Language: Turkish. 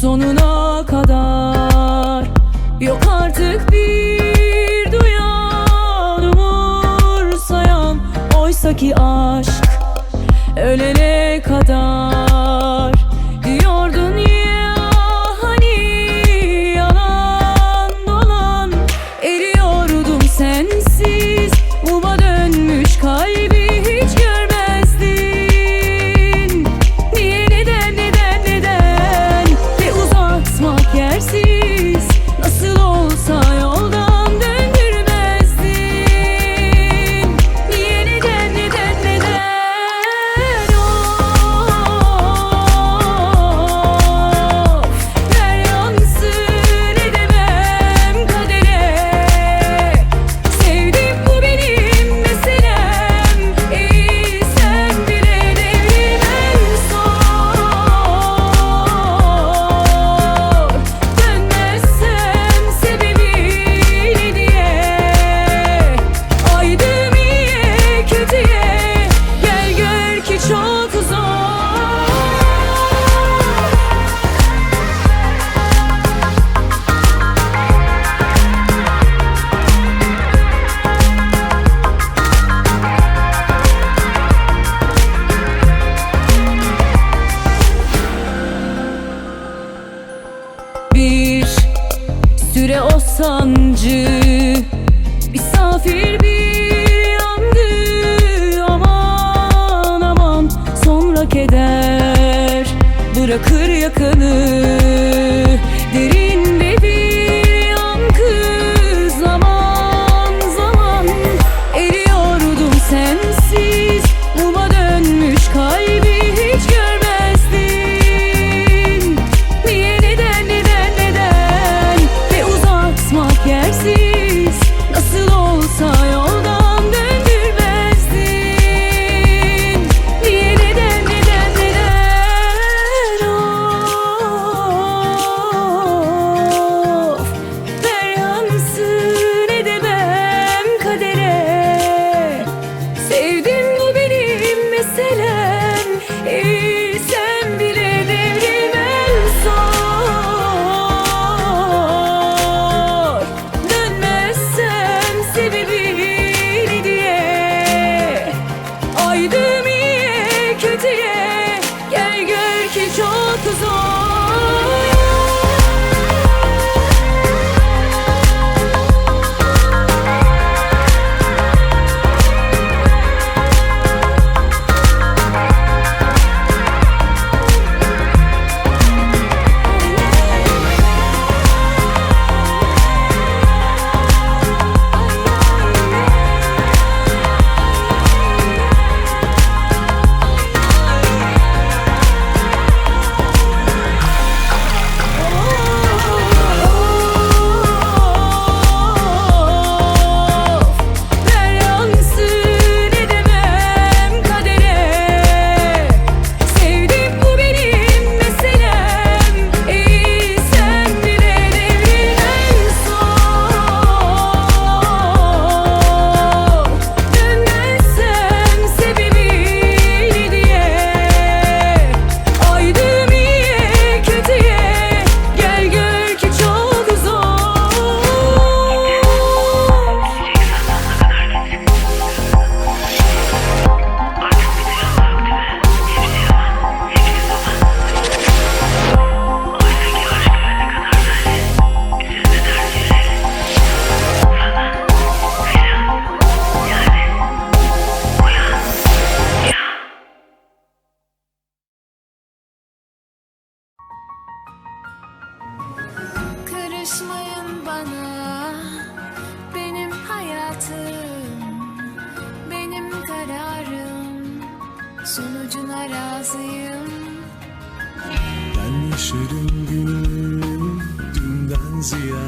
sonuna kadar. Yok artık bir duyan umursayan Oysa ki aşk ölene kadar. See. o sancı. Misafir bir yandı aman aman. Sonra keder. Bırakır yakanı. diye Gel gör ki çok zor Karışmayın bana. Benim hayatım Benim kararım. Sonucuna razıyım. Ben yaşarım günü Dünden ziyade.